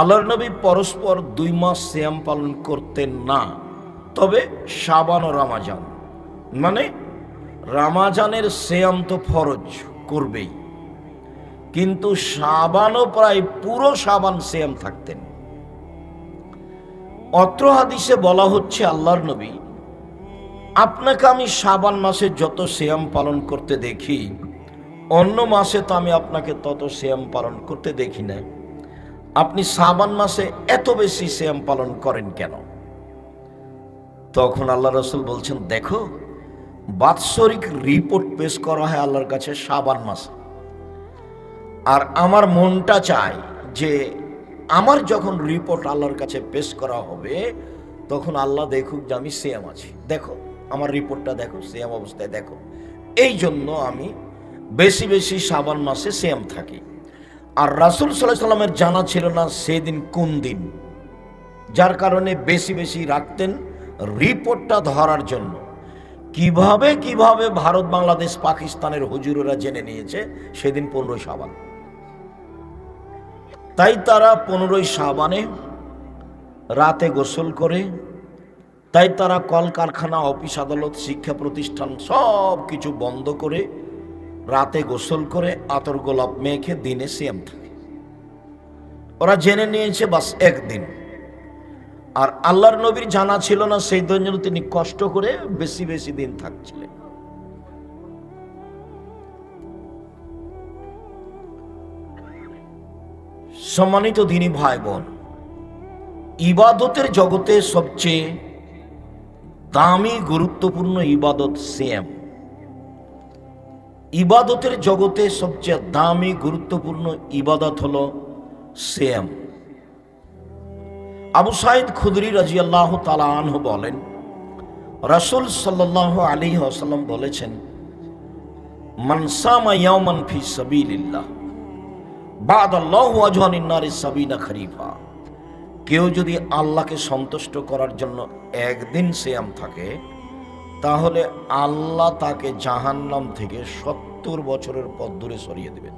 আল্লাহর নবী পরস্পর দুই মাস শ্যাম পালন করতেন না, তবে সাবান ও রামাজান। মানে রামাজানের শ্যাম তো ফরজ করবেই। কিন্তু সাবানও প্রায় পুরো সাবান শ্যাম থাকতেন। অত্র হাদিসে বলা হচ্ছে আল্লাহর নবী, আপনাকে আমি সাবান মাসে যত শ্যাম পালন করতে দেখি, অন্য মাসে তো আমি আপনাকে তত শ্যাম পালন করতে দেখি না। আপনি সাবান মাসে এত বেশি শ্যাম পালন করেন কেন? তখন আল্লাহ রসুল বলছেন, দেখো, বাৎসরিক রিপোর্ট পেশ করা হয় আল্লাহর কাছে সাবান মাসে। আর আমার মনটা চায় যে আমার যখন রিপোর্ট আল্লাহর কাছে পেশ করা হবে, তখন আল্লাহ দেখুক যে আমি সেম আছি। দেখো, আমার রিপোর্টটা দেখো সেম অবস্থায় দেখো। এই জন্য আমি বেশি বেশি সাবান মাসে সেম থাকি। আর রাসুল সাল্লাহ সাল্লামের জানা ছিল না সেদিন কোন দিন। যার কারণে বেশি বেশি রাখতেন রিপোর্টটা ধরার জন্য। কীভাবে কীভাবে ভারত, বাংলাদেশ, পাকিস্তানের হুজুরেরা জেনে নিয়েছে সেদিন পনেরোই সাবান তাই তারা পনেরোই সাবানে রাতে গোসল করে, তাই তারা কলকারখানা, অফিস, আদালত, শিক্ষা প্রতিষ্ঠান সব কিছু বন্ধ করে রাতে গোসল করে আতর গোলাপ মেখে দিনে সিএম থাকে। ওরা জেনে নিয়েছে, বাস একদিন। আর আল্লাহর নবীর জানা ছিল না, সেই জন্য তিনি কষ্ট করে বেশি বেশি দিন থাকছিলেন। সম্মানিত দিনী ভাই বোন ইবাদতের জগতে সবচেয়ে দামি, গুরুত্বপূর্ণ ইবাদত সেম ইবাদতের জগতে সবচেয়ে দামি, গুরুত্বপূর্ণ ইবাদত হল সেম আবু সাইদ খুদরি রাজিয়াল্লাহ তালা আনহু বলেন, রাসুল সাল্লাহ আলী আসাল্লাম বলেছেন মনসামা ফি সাবিলিল্লাহ বাদ আল্লাহ আজহানিন্নারে সাবিনা খরিফা। কেউ যদি আল্লাহকে সন্তুষ্ট করার জন্য একদিন সিয়াম থাকে তাহলে আল্লাহ তাকে জাহান্নাম থেকে সত্তর বছরের পথ দূরে সরিয়ে দেবেন।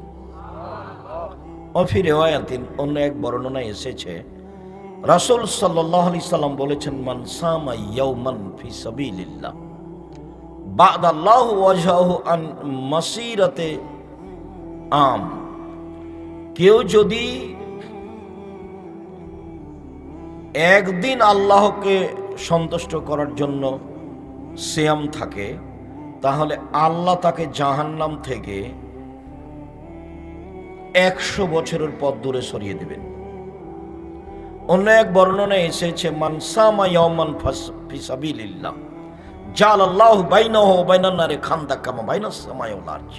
অফি রেওয়ায়াতিন, অন্য এক বর্ণনায় এসেছে, রাসূল সাল্লাহ আলি সাল্লাম বলেছেন মানসামা ইয়াউমান ফি সাবিলিল্লাহ বাদ আল্লাহ ওয়াজহাহু আন মাসিরাতে আম। কেউ যদি একদিন আল্লাহকে সন্তুষ্ট করার জন্য সিয়াম থাকে, তাহলে আল্লাহ তাকে জাহান্নাম থেকে একশো বছরের পথ দূরে সরিয়ে দেবেন। অন্য এক বর্ণনায় এসেছে মানসামা ইয়ামান ফিসাবিলিল্লাহ জাল আল্লাহ বাইনাহ বাইনান্নারে খান্দা কামা সামায় লার্জ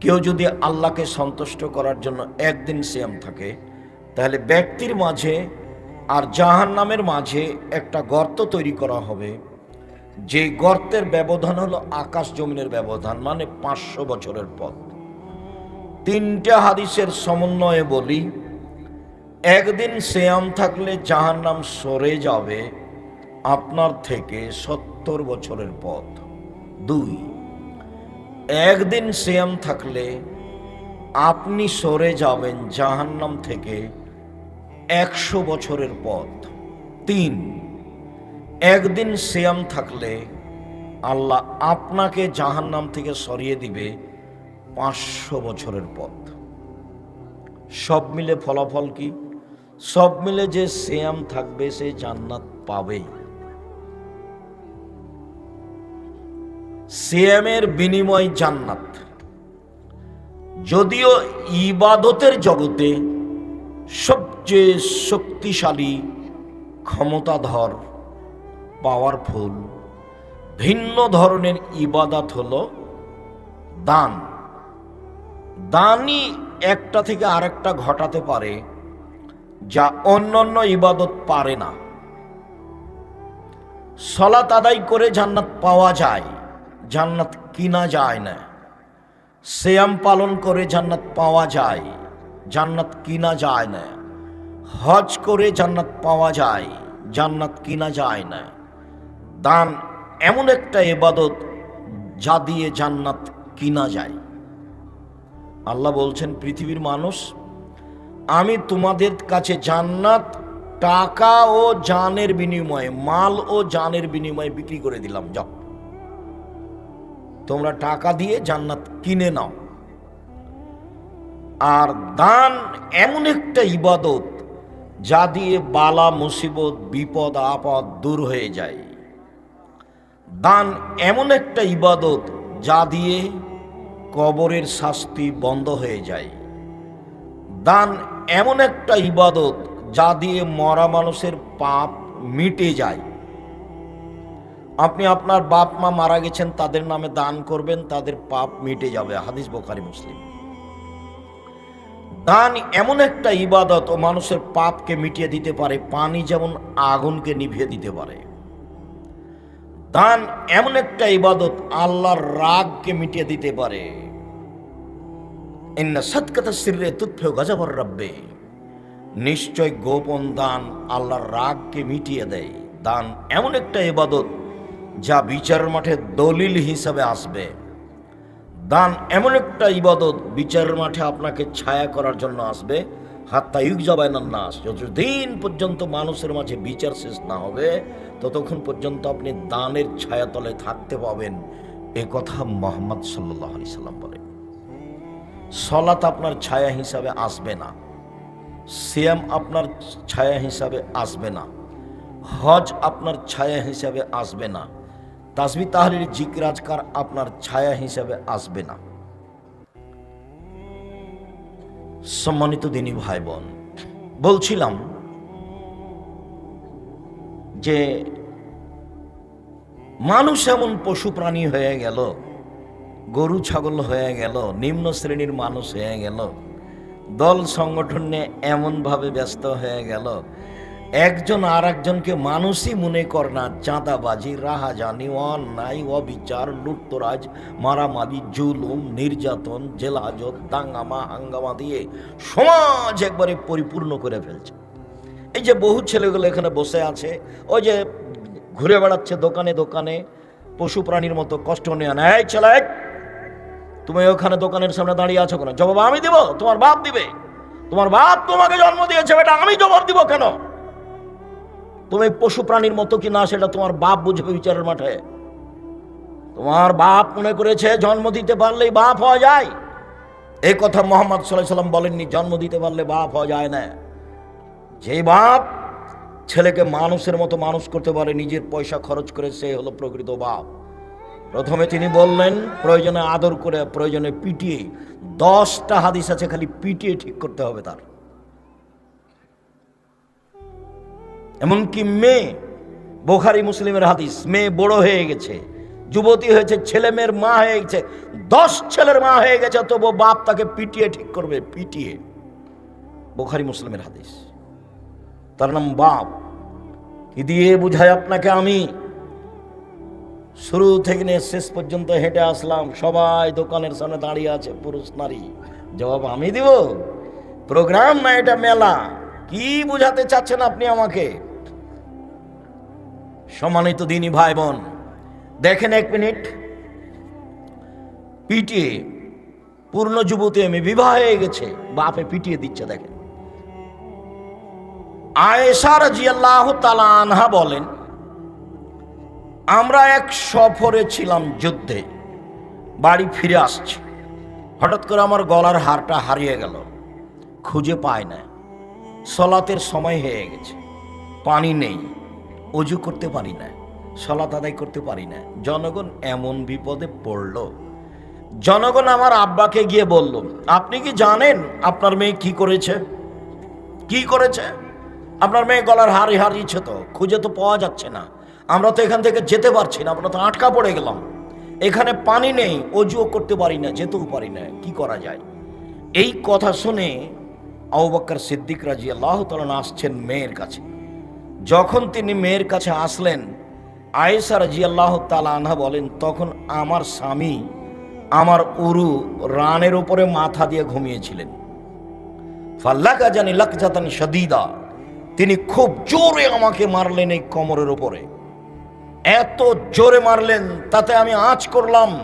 কেউ যদি আল্লাহকে সন্তুষ্ট করার জন্য একদিন সিয়াম থাকে, তাহলে ব্যক্তির মাঝে আর জাহান নামের মাঝে একটা গর্ত তৈরি করা হবে। যে গর্তের ব্যবধান হলো আকাশ জমিনের ব্যবধান মানে পাঁচশো বছরের পথ। তিনটা হাদিসের সমন্বয়ে বলি, একদিন সেয়াম থাকলে জাহান নাম সরে যাবে আপনার থেকে সত্তর বছরের পথ। দুই, একদিন সিয়াম থাকলে আপনি সরে যাবেন জাহান্নাম থেকে একশো বছরের পথ। তিন একদিন সিয়াম থাকলে আল্লাহ আপনাকে জাহান্নাম থেকে সরিয়ে দিবে পাঁচশো বছরের পথ। সব মিলে ফলাফল কি? সব মিলে যে সিয়াম থাকবে, সে জান্নাত পাবেই। সিয়ামের বিনিময় জান্নাত। যদিও ইবাদতের জগতে সবচেয়ে শক্তিশালী ক্ষমতাধর পাওয়ারফুল। ভিন্ন ধরনের ইবাদত হলো দান। দানই একটা থেকে আরেকটা ঘটাতে পারে যা অন্যান্য ইবাদত পারে না। সলাত আদায় করে জান্নাত পাওয়া যায়, জান্নাত কিনা যায় না। সেয়াম পালন করে জান্নাত পাওয়া যায়, জান্নাত কিনা যায় না। হজ করে জান্নাত পাওয়া যায়, জান্নাত কিনা যায় না। দান এমন একটা এবাদত যা দিয়ে জান্নাত কিনা যায়। আল্লাহ বলছেন, পৃথিবীর মানুষ, আমি তোমাদের কাছে জান্নাত, টাকা ও জানের বিনিময়ে, মাল ও জানের বিনিময়ে বিক্রি করে দিলাম, যাও। তোমরা টাকা দিয়ে জান্নাত কিনে নাও। আর দান এমন একটা ইবাদত যা দিয়ে বালা, মুসিবত, বিপদ, আপদ দূর হয়ে যায়। দান এমন একটা ইবাদত যা দিয়ে কবরের শাস্তি বন্ধ হয়ে যায়। দান এমন একটা ইবাদত যা দিয়ে মরা মানুষের পাপ মিটে যায়। আপনি আপনার বাপ মা মারা গেছেন, তাদের নামে দান করবেন, তাদের পাপ মিটে যাবে। হাদিস বোখারি, মুসলিম। দান এমন একটা ইবাদত ও মানুষের পাপকে মিটিয়ে দিতে পারে, পানি যেমন আগুনকে নিভিয়ে দিতে পারে। দান এমন একটা ইবাদত আল্লাহর রাগকে মিটিয়ে দিতে পারে। গজাবর রব্বে। নিশ্চয় গোপন দান আল্লাহর রাগকে মিটিয়ে দেয়। দান এমন একটা ইবাদত যা বিচার মাঠে দলিল হিসাবে আসবে। দান এমন একটা ইবাদত বিচারের মাঠে আপনাকে ছায়া করার জন্য আসবে। হাত্তা ইউক জবায় নাস। যতদিন পর্যন্ত মানুষের মাঝে বিচার শেষ না হবে ততক্ষণ পর্যন্ত আপনি দানের ছায়াতলে থাকতে পাবেন। এ কথা মোহাম্মদ সাল্লাহ আলি সাল্লাম বলেন। সলাত আপনার ছায়া হিসাবে আসবে না। সিয়াম আপনার ছায়া হিসাবে আসবে না। হজ আপনার ছায়া হিসাবে আসবে না। তাসবি তাহলির জিকরাজকার আপনার ছায়া হিসাবে আসবে না। সম্মানিত দিনী ভাই বোন বলছিলাম যে মানুষ এমন পশু প্রাণী হয়ে গেল, গরু ছাগল হয়ে গেল, নিম্ন শ্রেণির মানুষ হয়ে গেল, দল সংগঠনে এমনভাবে ব্যস্ত হয়ে গেল, একজন আর একজনকে মানুষই মনে কর না, চাঁদাবাজি রাহাজানি অন্যায় অবিচার, লুটতরাজ, মারামারি, জুলুম, নির্যাতন জেলাজত দাঙ্গামা, হাঙ্গামা দিয়ে সমাজ একবারে পরিপূর্ণ করে ফেলছে। এই যে বহু ছেলেগুলো এখানে বসে আছে, ওই যে ঘুরে বেড়াচ্ছে দোকানে দোকানে, পশু প্রাণীর মতো কষ্ট নেয় না এই ছেলে তুমি ওখানে দোকানের সামনে দাঁড়িয়ে আছো কেন? জবাব আমি দিব? তোমার বাপ দিবে? তোমার বাপ তোমাকে জন্ম দিয়েছে, বেটা আমি জবাব দিব কেন? তুমি পশু প্রাণীর মতো কি না সেটা তোমার বাপ বুঝবে বিচারের মাঠে। তোমার বাপ মনে করেছে জন্ম দিতে পারলেই বাপ হওয়া যায়। এই কথা মোহাম্মদ সাল্লাহ সাল্লাম বলেননি, জন্ম দিতে পারলে বাপ হওয়া যায় না। যে বাপ ছেলেকে মানুষের মতো মানুষ করতে পারে, নিজের পয়সা খরচ করে সে হলো প্রকৃত বাপ। প্রথমে তিনি বললেন, প্রয়োজনে আদর করে, প্রয়োজনে পিটিয়ে, দশটা হাদিস আছে খালি পিটিয়ে ঠিক করতে হবে তার। এমনকি মেয়ে, বোখারি মুসলিমের হাদিস, মেয়ে বড় হয়ে গেছে, যুবতী হয়েছে, ছেলে মেয়ের মা হয়ে গেছে, দশ ছেলের মা হয়ে গেছে তবু বাপ তাকে পিটিয়ে ঠিক করবে, পিটিয়ে। বোখারি মুসলিমের হাদিস। তার নাম বাপ। কি দিয়ে বুঝায় আপনাকে আমি। শুরু থেকে নিয়ে শেষ পর্যন্ত হেঁটে আসলাম। সবাই দোকানের সামনে দাঁড়িয়ে আছে, পুরুষ, নারী। জবাব আমি দিব? প্রোগ্রাম না এটা মেলা? কি বুঝাতে চাচ্ছেন আপনি আমাকে? সম্মানিত দিনই ভাই বোন দেখেন এক মিনিট। পিটিয়ে, পূর্ণ যুবতী আমি বিবাহ হয়ে গেছে। বাপে পিটিয়ে দিচ্ছে, দেখেন। আয়েশা রাজিয়াল্লাহ তালা আনহা বলেন, আমরা এক সফরে ছিলাম যুদ্ধে, বাড়ি ফিরে আসছি। হঠাৎ করে আমার গলার হারটা হারিয়ে গেল, খুঁজে পায় না। সলাতের সময় হয়ে গেছে, পানি নেই, অজু করতে পারি না, সলাত আদায় করতে পারি না। জনগণ এমন বিপদে পড়ল। জনগণ আমার আব্বাকে গিয়ে বলল, আপনি কি জানেন আপনার মেয়ে কি করেছে? কি করেছে? আপনার মেয়ে গলার হারি হারিয়েছে তো খুঁজে তো পাওয়া যাচ্ছে না। আমরা তো এখান থেকে যেতে পারছি না, আমরা তো আটকা পড়ে গেলাম। এখানে পানি নেই, অজুও করতে পারি না, যেতেও পারি না, কি করা যায়? এই কথা শুনে আউবাক্কর সিদ্দিক রাজি আল্লাহ তালন আসছেন মেয়ের কাছে। যখন তিনি মেয়ের কাছে আসলেন আয়েসা রাজি আল্লাহ আনহা বলেন, তখন আমার স্বামী আমার উরু রানের উপরে মাথা দিয়ে ঘুমিয়েছিলেন। ফাল্লাকা জানি লাকজাতান সদিদা তিনি খুব জোরে আমাকে মারলেন এই কোমরের উপরে। এত জোরে মারলেন, তাতে আমি আঁচ করলাম।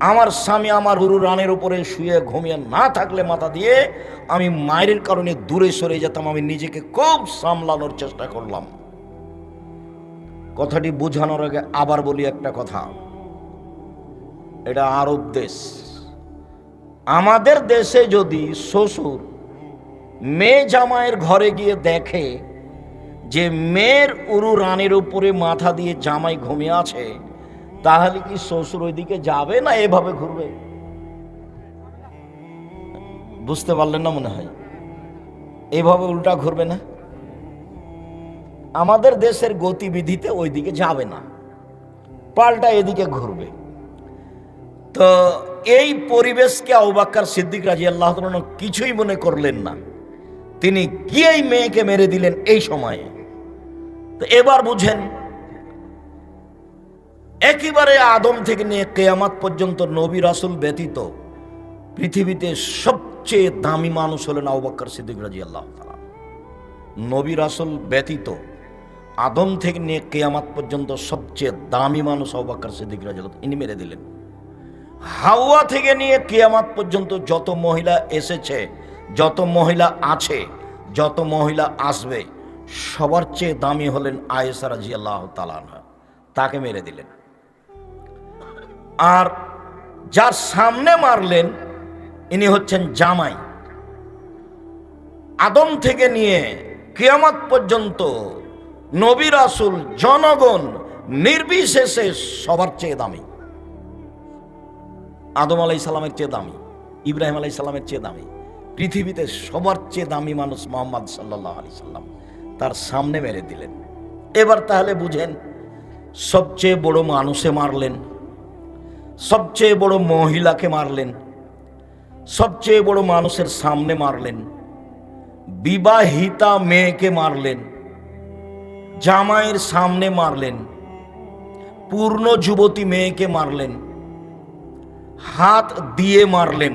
আমার স্বামী আমার হুরু রানের উপরে শুয়ে ঘুমিয়ে না থাকলে মাথা দিয়ে আমি মায়ের কারণে দূরে সরে যেতাম, আমি নিজেকে খুব সামলানোর চেষ্টা করলাম। কথাটি বোঝানোর আগে আবার বলি একটা কথা। এটা আরব দেশ। আমাদের দেশে যদি শ্বশুর মেয়ে জামাইয়ের ঘরে গিয়ে দেখে যে মেয়ের উরু রানের উপরে মাথা দিয়ে জামাই ঘুমিয়ে আছে, তাহলে কি শ্বশুর ওইদিকে যাবে না এভাবে ঘুরবে? বুঝতে পারলেন না মনে হয়? এভাবে উল্টা ঘুরবে না? আমাদের দেশের গতিবিধিতে ওইদিকে যাবে না। পাল্টা এদিকে ঘুরবে। তো এই পরিবেশকে আউবাক্কার সিদ্দিক রাজি আল্লাহ কিছুই মনে করলেন না। তিনি গিয়েই মেয়েকে মেরে দিলেন এই সময়ে। তো এবার বুঝেন, একেবারে আদম থেকে নিয়ে কেয়ামাত পর্যন্ত নবী রাসুল ব্যতীত পৃথিবীতে সবচেয়ে দামি মানুষ হলেন আউবাক্কর সিদ্দিক রাজি আল্লাহ নবী রাসুল ব্যতীত আদম থেকে নিয়ে কেয়ামাত পর্যন্ত সবচেয়ে দামি মানুষ আউবাক্কর সিদ্দিক রাজি আল্লাহ ইনি মেরে দিলেন। হাওয়া থেকে নিয়ে কেয়ামাত পর্যন্ত যত মহিলা এসেছে যত মহিলা আছে, যত মহিলা আসবে, সবার চেয়ে দামি হলেন আয়েসা রাজি আল্লাহ তালানহা তাকে মেরে দিলেন। আর যার সামনে মারলেন, ইনি হচ্ছেন জামাই। আদম থেকে নিয়ে কিয়ামত পর্যন্ত নবী রাসুল, জনগণ নির্বিশেষে সবার চেয়ে দামি। আদম আলাই সালামের চেয়ে দামি, ইব্রাহিম আলাই সালামের চেয়ে দামি। পৃথিবীতে সবার চেয়ে দামি মানুষ মোহাম্মদ সাল্লাহ আলি সাল্লাম। তার সামনে মেরে দিলেন। এবার তাহলে বুঝেন, সবচেয়ে বড় মানুষে মারলেন, সবচেয়ে বড় মহিলাকে মারলেন, সবচেয়ে বড় মানুষের সামনে মারলেন, বিবাহিতা মেয়েকে মারলেন, জামাইয়ের সামনে মারলেন, পূর্ণ যুবতী মেয়েকে মারলেন, হাত দিয়ে মারলেন।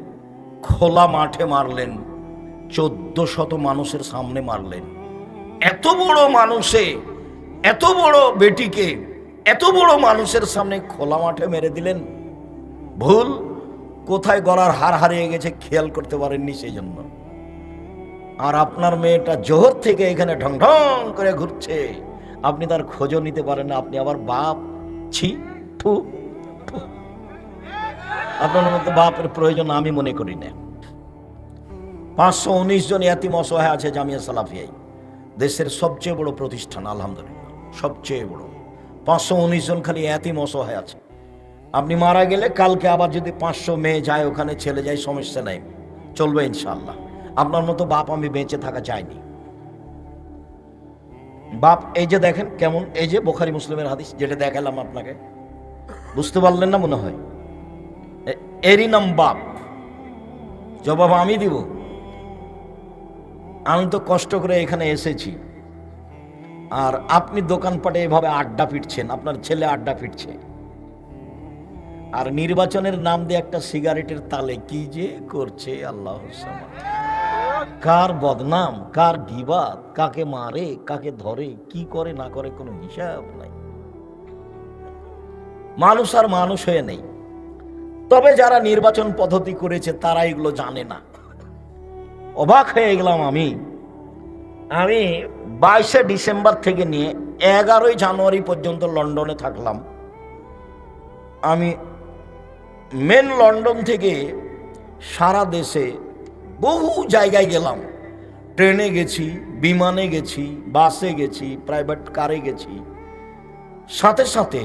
খোলা মাঠে মারলেন, চোদ্দ শত মানুষের সামনে মারলেন। এত বড় মানুষে, এত বড় বেটিকে, এত বড় মানুষের সামনে খোলা মাঠে মেরে দিলেন। ভুল, কোথায় গলার হার হারিয়ে গেছে খেয়াল করতে পারেননি সেই জন্য আর আপনার মেয়েটা জোহর থেকে এখানে ঢং ঢং করে ঘুরছে। আপনি তার খোঁজও নিতে পারেন না, আপনি আবার বাপ, ছি, থু। আপনার মতো বাপের প্রয়োজন আমি মনে করি না। পাঁচশো উনিশ জন ইয়াতিম অসহায় আছে জামিয়া সালাফিয়াই। দেশের সবচেয়ে বড় প্রতিষ্ঠান, আলহামদুলিল্লাহ, সবচেয়ে বড়। পাঁচশো উনিশ জন খালি ইয়াতিম অসহায় আছে। আপনি মারা গেলে কালকে আবার যদি পাঁচশো মেয়ে যায়, ওখানে ছেলে যায়, সমস্যা নাই। চলবে ইনশাল্লাহ আপনার মতো বাপ আমি বেঁচে থাকা চাইনি। বাপ, এই যে দেখেন কেমন, এই যে বোখারি মুসলিমের হাদিস, যেটা দেখালাম আপনাকে। বুঝতে পারলেন না মনে হয়? এরই নাম বাপ জবাব আমি দিব। আমি তো কষ্ট করে এখানে এসেছি। আর আপনি দোকানপাটে এভাবে আড্ডা পিটছেন, আপনার ছেলে আড্ডা পিটছে। আর নির্বাচনের নাম দিয়ে একটা সিগারেটের তালে কি যে করছে আল্লাহ কার বদনাম, কার গিবাদ কাকে মারে, কাকে ধরে, কি করে না করে কোনো হিসাব নাই। মানুষ আর মানুষ হয়ে নেই। তবে যারা নির্বাচন পদ্ধতি করেছে, তারা এগুলো জানে না। অবাক হয়ে গেলাম আমি। আমি বাইশে ডিসেম্বর থেকে নিয়ে এগারোই জানুয়ারি পর্যন্ত লন্ডনে থাকলাম। আমি মেন লন্ডন থেকে সারা দেশে বহু জায়গায় গেলাম। ট্রেনে গেছি, বিমানে গেছি, বাসে গেছি, প্রাইভেট কারে গেছি। সাথে সাথে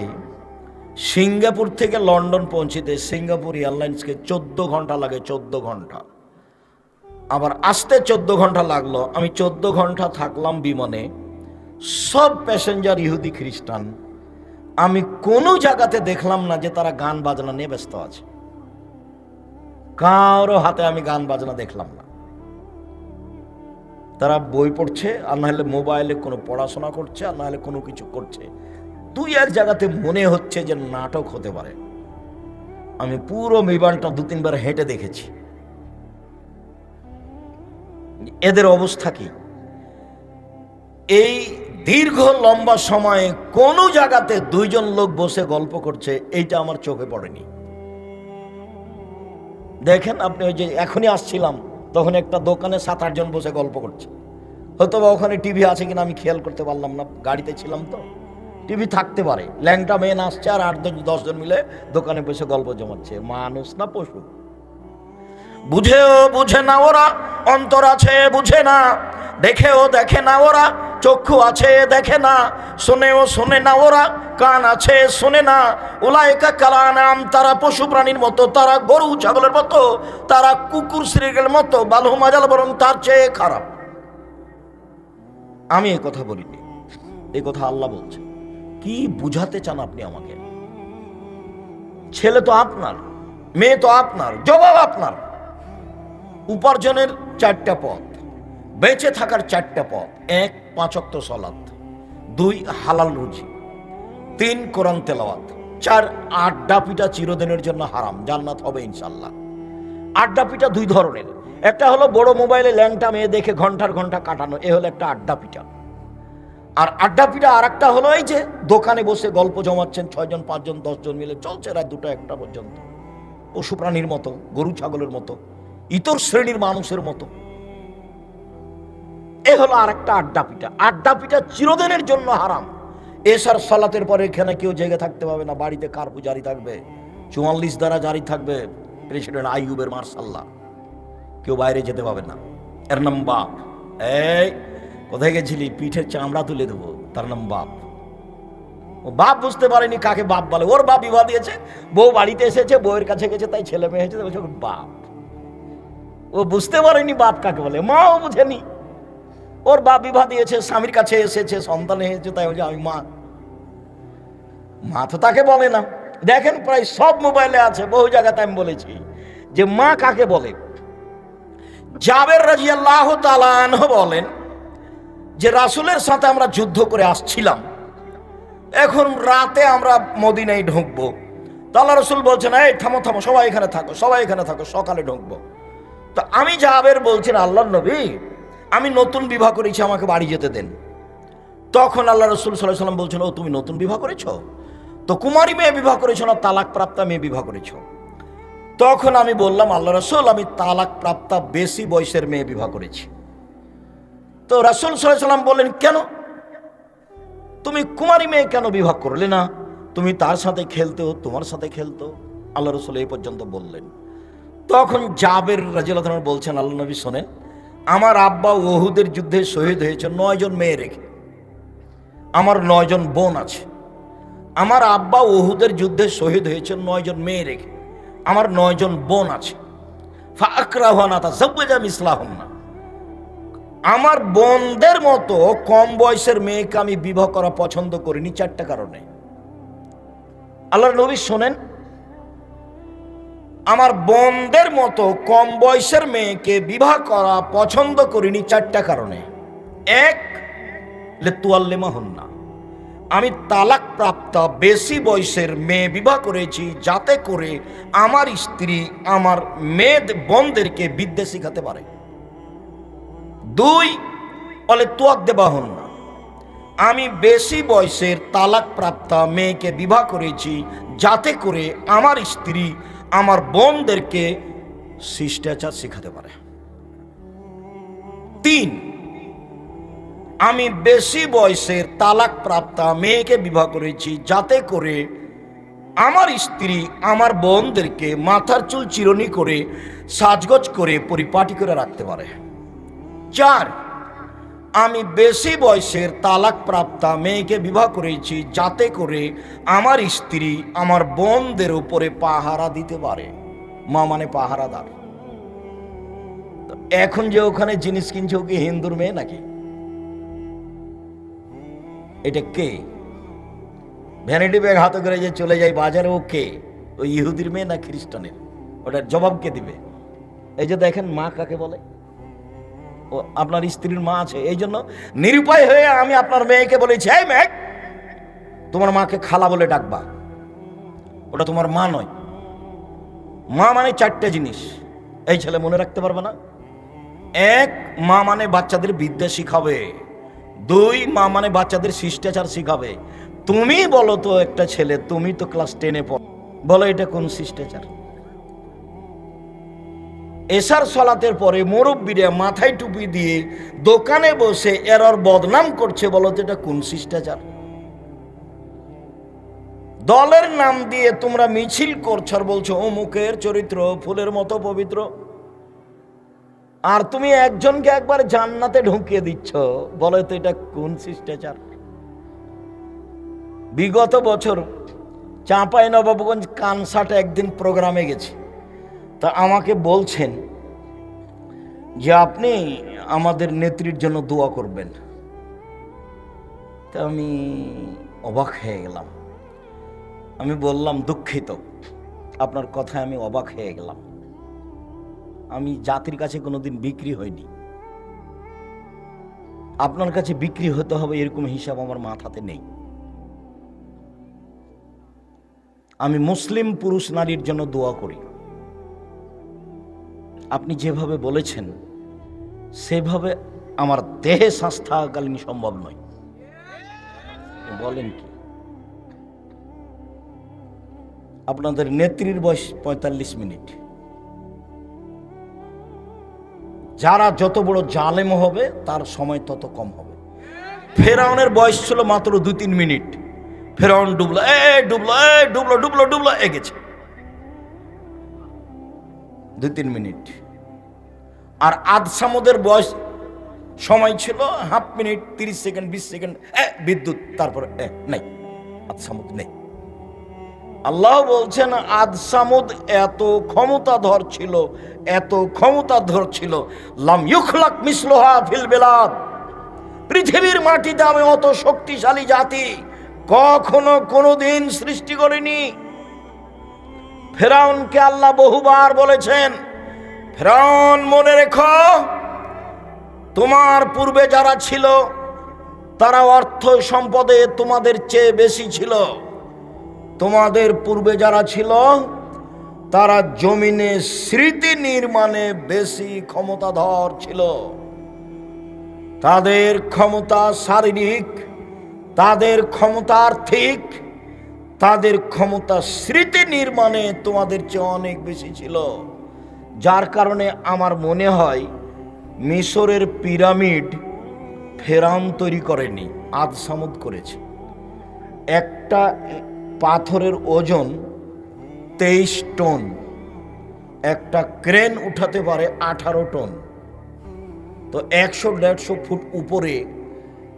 সিঙ্গাপুর থেকে লন্ডন পৌঁছিতে সিঙ্গাপুর এয়ারলাইন্সকে চোদ্দ ঘণ্টা লাগে, চোদ্দ ঘণ্টা। আবার আসতে চোদ্দ ঘণ্টা লাগল, আমি চোদ্দ ঘণ্টা থাকলাম বিমানে। সব প্যাসেঞ্জার ইহুদি খ্রিস্টান। আমি কোনো জায়গাতে দেখলাম না যে তারা গান বাজনা নিয়ে ব্যস্ত আছে। কারও হাতে আমি গান বাজনা দেখলাম না। তারা বই পড়ছে, আর নাহলে মোবাইলে কোনো পড়াশোনা করছে, আর নাহলে কোনো কিছু করছে। দুই এক জায়গাতে মনে হচ্ছে যে নাটক হতে পারে। আমি পুরো মেবানটা দু তিনবার হেঁটে দেখেছি। এদের অবস্থা কি? এই দীর্ঘ লম্বা সময়ে কোনো জায়গাতে দুইজন লোক বসে গল্প করছে, এইটা আমার চোখে পড়েনি। দেখেন আপনি ওই যে এখনই আসছিলাম, তখন একটা দোকানে সাত আটজন বসে গল্প করছে। হয়তো বা ওখানে টিভি আছে কিনা আমি খেয়াল করতে পারলাম না, গাড়িতে ছিলাম তো। টিভি থাকতে পারে। ল্যাংটা মেন আসছে আর আট দশ- দশজন মিলে দোকানে বসে গল্প জমাচ্ছে। মানুষ না পশু? বুঝেও বুঝে না ওরা, অন্তর আছে বুঝে না। দেখেও দেখে না ওরা, চক্ষু আছে দেখে না। শোনেও শোনে না ওরা, কান আছে শোনে না। উলায়কা কালানাম, তারা পশু প্রাণীর মতো, তারা গরু ছাগলের মতো, তারা কুকুর শ্রীগের মতো, বালু মাজাল বরং তার চেয়ে খারাপ। আমি এই কথা বলিনি। এই কথা আল্লাহ বলছে। কি বুঝাতে চান আপনি আমাকে? ছেলে তো আপনার, মেয়ে তো আপনার, জবাব আপনার। উপার্জনের চারটা পথ, বেঁচে থাকার চারটা পথ, এক পাঁচক্ত সলাৎ দুই হালাল রুজি, তিন কোরআন তেলাওয়াত, চার আড্ডা পিঠা চিরদিনের জন্য হারাম, জান্নাত হবে ইনশাল্লাহ আড্ডা পিঠা দুই ধরনের, একটা হলো বড় মোবাইলে ল্যাংটা মেয়ে দেখে ঘণ্টার ঘণ্টা কাটানো, এ হলো একটা আড্ডা পিঠা। আর আড্ডা পিঠা আর একটা হলো এই যে দোকানে বসে গল্প জমাচ্ছেন ছয়জন, পাঁচজন, দশজন মিলে চলছে রাত দুটো একটা পর্যন্ত। পশু প্রাণীর মতো, গরু ছাগলের মতো, ইতর শ্রেণির মানুষের মতো। এ হলো আর একটা আড্ডা পিঠা। আড্ডা পিঠা চিরদিনের জন্য হারাম। এসার সালাতের পরে এখানে কেউ জেগে থাকতে পারবে না, বাড়িতে কার্পু জারি থাকবে? চুয়াল্লিশ দ্বারা জারি থাকবে প্রেসিডেন্ট আইয়ুবের মার্শাল্লাহ। কেউ বাইরে যেতে পাবে না। এর নাম এই কোথায় গেছিলি? পিঠের চামড়া তুলে দেবো। তার নাম বাপ। ও বাপ বুঝতে পারেনি কাকে বাপ বলে। ওর বাপ বিবাহ দিয়েছে। বউ বাড়িতে এসেছে, বউয়ের কাছে গেছে, তাই ছেলে মেয়ে হয়েছে বলছে বাপ। ও বুঝতে পারেনি বাপ কাকে বলে। মাও বুঝেনি। ওর বাপ বিবাহ দিয়েছে, স্বামীর কাছে এসেছে, সন্তান এসেছে তাই বলছে আমি মা। মা তো তাকে বলে না। দেখেন, প্রায় সব মোবাইলে আছে, বহু জায়গাতে আমি বলেছি যে মা কাকে বলে? জাবের রাজি আল্লাহ বলেন যে রাসুলের সাথে আমরা যুদ্ধ করে আসছিলাম, এখন রাতে আমরা মদিনায় ঢুকবো। তো আল্লাহ রসুল বলছেন, এই থামো থামো, সবাই এখানে থাকো, সবাই এখানে থাকো, সকালে ঢুকবো। তো আমি জাবের বলছেন আল্লাহ নবী, আমি নতুন বিবাহ করেছি, আমাকে বাড়ি যেতে দেন। তখন আল্লাহ রসুল সাল্লাহ সাল্লাম বলছেন, ও, তুমি নতুন বিবাহ করেছ? তো কুমারী মেয়ে বিবাহ করেছ না তালাক প্রাপ্তা মেয়ে বিবাহ করেছ? তখন আমি বললাম, আল্লাহ রসুল, আমি তালাক প্রাপ্তা বেশি বয়সের মেয়ে বিবাহ করেছি। তো রাসুল সাল্লাম বললেন, কেন? তুমি কুমারী মেয়ে কেন বিবাহ করলে না? তুমি তার সাথে খেলতেও তোমার সাথে খেলতো আল্লাহ রসুল এই পর্যন্ত বললেন। তখন জাবের রাজিয়াল বলছেন, আল্লাহ নবী শোনেন, আমার আব্বা ওহুদের যুদ্ধে শহীদ হয়েছে নয়জন মেয়ে রেখে। আমার নয়জন বোন আছে। আমার আব্বা ওহুদের যুদ্ধে শহীদ হয়েছে নয়জন মেয়ে রেখে। আমার নয়জন বোন আছে। ফা ফাকরাহানা তা জব্বাজাম ইসলাহন না আমার বোনদের মতো কম বয়সের মেয়েকে আমি বিবাহ করা পছন্দ করিনি চারটা কারণে। আল্লাহ নবী শোনেন, আমার বোনদের মতো কম বয়সের মেয়েকে বিবাহ করা পছন্দ করিনি চারটা কারণে। এক, লেতুয়াল্লেমা হন না আমি তালাক প্রাপ্ত বেশি বয়সের মেয়ে বিবাহ করেছি যাতে করে আমার স্ত্রী আমার মেয়ে বোনদেরকে বিদ্যে শিখাতে পারে। দুই, বলে তোয়াক দেবা হন না আমি বেশি বয়সের তালাক প্রাপ্তা মেয়েকে বিবাহ করেছি যাতে করে আমার স্ত্রী আমার বোনদেরকে শিষ্টাচার শেখাতে পারে। তিন, আমি বেশি বয়সের তালাক প্রাপ্তা মেয়েকে বিবাহ করেছি যাতে করে আমার স্ত্রী আমার বোনদেরকে মাথার চুল চিরনি করে সাজগোজ করে পরিপাটি করে রাখতে পারে। চার, আমি বেশি বয়সের তালাক প্রাপ্তা মেয়েকে বিবাহ করেছি যাতে করে আমার স্ত্রী আমার বোনদের উপরে পাহারা দিতে পারে। মা মানে পাহারাদার। এখন যে ওখানে জিনিস কিনছে, ও কি হিন্দুর মেয়ে নাকি? এটা কে? ভ্যানিটি ব্যাগ হাতে করে যে চলে যায় বাজারে, ও কে? ওই ইহুদির মেয়ে না খ্রিস্টানের? ওটার জবাব কে দিবে? এই যে দেখেন মা কাকে বলে? আপনার স্ত্রীর মা আছে, এই জন্য নিরুপায় হয়ে আমি আপনার মেয়েকে বলেছি, এই মেয়ে, তোমার মাকে খালা বলে ডাকবা। ওটা তোমার মা নয়। মা মানে চারটে জিনিস। এই ছেলে মনে রাখতে পারবে না? এক, মা মানে বাচ্চাদের বিদ্যা শিখাবে। দুই, মা মানে বাচ্চাদের শিষ্টাচার শিখাবে। তুমি বলো তো একটা ছেলে, তুমি তো ক্লাস টেনে পড়, বলো এটা কোন শিষ্টাচার? এসার সলাতের পরে মুরব্বীরা মাথায় টুপি দিয়ে দোকানে বসে এরর বদনাম করছে, বলো তো এটা কোন শিষ্টাচার? দলের নাম দিয়ে তোমরা মিছিল করছ আর বলছো, অমুকের চরিত্র, ফুলের মতো পবিত্র। আর তুমি একজনকে একবার জান্নাতে ঢুকিয়ে দিচ্ছ, বলো তো এটা কোন শিষ্টাচার? বিগত বছর চাঁপাই নবাবগঞ্জ কানসাটে একদিন প্রোগ্রামে গেছি। তা আমাকে বলছেন যে আপনি আমাদের নেত্রীর জন্য দোয়া করবেন। তা আমি অবাক হয়ে গেলাম। আমি বললাম, দুঃখিত, আপনার কথায় আমি অবাক হয়ে গেলাম। আমি জাতির কাছে কোনোদিন বিক্রি হয়নি আপনার কাছে বিক্রি হতে হবে এরকম হিসাব আমার মাথাতে নেই। আমি মুসলিম পুরুষ নারীর জন্য দোয়া করি। আপনি যেভাবে বলেছেন, সেভাবে আমার দেহে শ্বাস থাকাকালীন সম্ভব নয়। বলেন কি? আপনাদের নেত্রীর বয়স পঁয়তাল্লিশ মিনিট। যারা যত বড় জালেম হবে, তার সময় তত কম হবে। ফেরাউনের বয়স ছিল মাত্র দু তিন মিনিট। ফেরাউন ডুবলো, এ ডুবলো এ, ডুবলো ডুবলো ডুবলো এগেছে। দু তিন মিনিট। আর আধ সামুদের বয়স সময় ছিল হাফ মিনিট, তিরিশ সেকেন্ড, বিশ সেকেন্ড বিদ্যুৎ, তারপরে নেই, আধ সামুদ নেই। আল্লাহ বলছেন আদ সামুদ এত ক্ষমতাধর ছিল, এত ক্ষমতাধর ছিল, লাম ইউখলাক মিসলোহা ফিল বেলাদ। পৃথিবীর মাটিতে আমি অত শক্তিশালী জাতি কখনো কোনো দিন সৃষ্টি করিনি। ফেরাউনকে আল্লাহ বহুবার বলেছেন, ফেরাউন, মনে রেখো, তোমার পূর্বে যারা ছিল, তারা অর্থ সম্পদে তোমাদের চেয়ে বেশি ছিল। তোমাদের পূর্বে যারা ছিল, তারা জমিনে স্মৃতি নির্মাণে বেশি ক্ষমতাধর ছিল। তাদের ক্ষমতা শারীরিক, তাদের ক্ষমতা আর্থিক তাদের ক্ষমতা স্মৃতি নির্মাণে তোমাদের চেয়ে অনেক বেশি ছিল। যার কারণে আমার মনে হয় মিশরের পিরামিড ফেরাম তৈরি করেনি, আদ সামুদ করেছে। একটা পাথরের ওজন তেইশ টন, একটা ক্রেন উঠাতে পারে আঠারো টন। তো একশো দেড়শো ফুট উপরে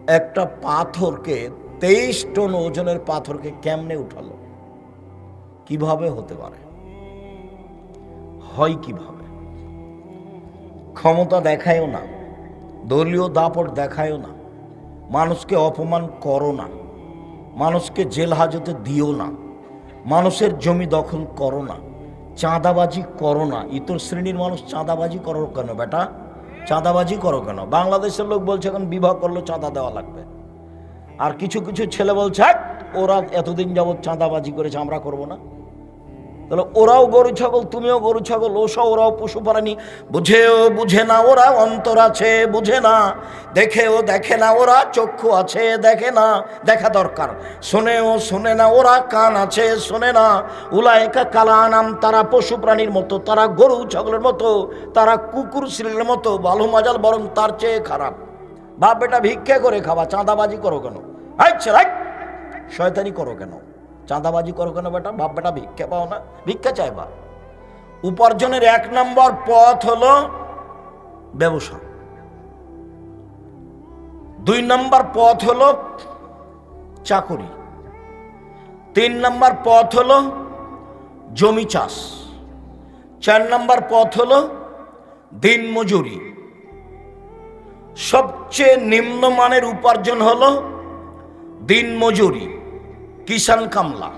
একটা পাথরকে তেইশ টন ওজনের পাথরকে কেমনে উঠালো? কীভাবে হতে পারে? হয় কীভাবে? ক্ষমতা দেখায়ও না, দলীয় দাপট দেখায়ও না, মানুষকে অপমান করো না, মানুষকে জেল হাজতে দিও না, মানুষের জমি দখল করো না, চাঁদাবাজি করো না, ইতর শ্রেণির মানুষ চাঁদাবাজি করো কেন বেটা? চাঁদাবাজি করো কেন? বাংলাদেশের লোক বলছে এখন বিবাহ করলে চাঁদা দেওয়া লাগবে। আর কিছু কিছু ছেলে বলছে ওরা এতদিন যাবৎ চাঁদাবাজি করেছে, আমরা করব না। তাহলে ওরাও গরু ছাগল, তুমিও গরু ছাগল, ওসব ওরাও পশু প্রাণী। বুঝেও বুঝে না ওরা, অন্তর আছে, বুঝে না। দেখেও দেখে না ওরা, চক্ষু আছে, দেখে না, দেখা দরকার। শোনেও শোনে না ওরা, কান আছে, শোনে না। উলায়কা কালা নাম তারা পশু প্রাণীর মতো, তারা গরু ছাগলের মতো, তারা কুকুর শিলের মতো, বালু মাজাল বরং তার চেয়ে খারাপ। বাপ বেটা ভিক্ষা করে খাওয়া চাঁদাবাজি করো কেন? শয়তানি করো কেন? চাঁদাবাজি করো কেন বেটা? বাপ বেটা, ভিক্ষা পাও না? ভিক্ষা চাইবা উপার্জনের এক নম্বর পথ হলো ব্যবসা। দুই নম্বর পথ হলো চাকরি। তিন নম্বর পথ হলো জমি চাষ। চার নম্বর পথ হলো দিন মজুরি। সবচেয়ে নিম্নমানের উপার্জন হলো দিন মজুরি কিষান কামলা,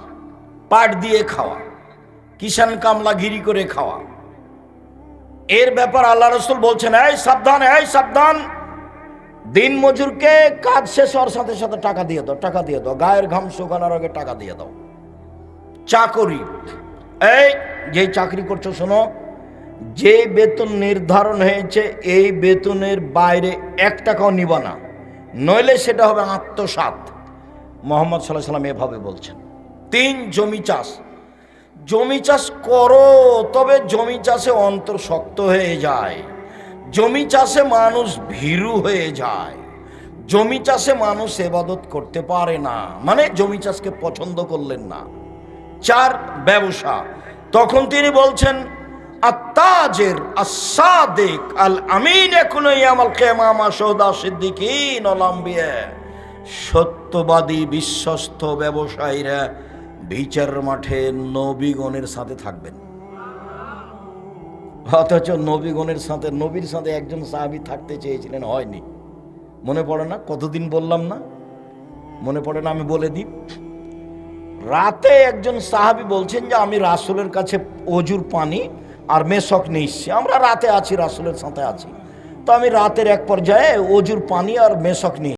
পাট দিয়ে খাওয়া কিষান কামলা গিরি করে খাওয়া। এর ব্যাপার আল্লাহ রসুল বলছেন, এই সাবধান এই সাবধান। দিন মজুরকে কাজ শেষ হওয়ার সাথে সাথে টাকা দিয়ে দাও, টাকা দিয়ে দাও। গায়ের ঘাম শুকানোর আগে টাকা দিয়ে দাও। চাকরি, এই যে চাকরি করছ, শোনো, যে বেতন নির্ধারণ হয়েছে, এই বেতনের বাইরে এক টাকাও নিবা না। নইলে সেটা হবে আত্মসাত মোহাম্মদ সাল্লাহ সাল্লাম এভাবে বলছেন, তিন জমি চাষ। জমি চাষ করো, তবে জমি চাষে অন্তর শক্ত হয়ে যায়। জমি চাষে মানুষ ভীরু হয়ে যায়। জমি চাষে মানুষ এবাদত করতে পারে না। মানে জমি চাষকে পছন্দ করলেন না। চার, ব্যবসা। তখন তিনি বলছেন আত্মাজের আসাদিক আল আমিন এখন আমাল কেমামা সৌদা সিদ্দিকিন অলাম্বিয়া সত্যবাদী বিশ্বস্ত ব্যবসায়ীরা বিচার মাঠে নবীগণের সাথে থাকবেন। অথচ নবীগণের সাথে, নবীর সাথে একজন সাহাবি থাকতে চেয়েছিলেন, হয়নি। মনে পড়ে না? কতদিন বললাম না? মনে পড়ে না? আমি বলে দিই। রাতে একজন সাহাবি বলছেন যে, আমি রাসুলের কাছে অজুর পানি আর মেশক নিয়ে আমরা রাতে আছি, রাসুলের সাথে আছি। তো আমি রাতের এক পর্যায়ে অজুর পানি আর মেশক নিয়ে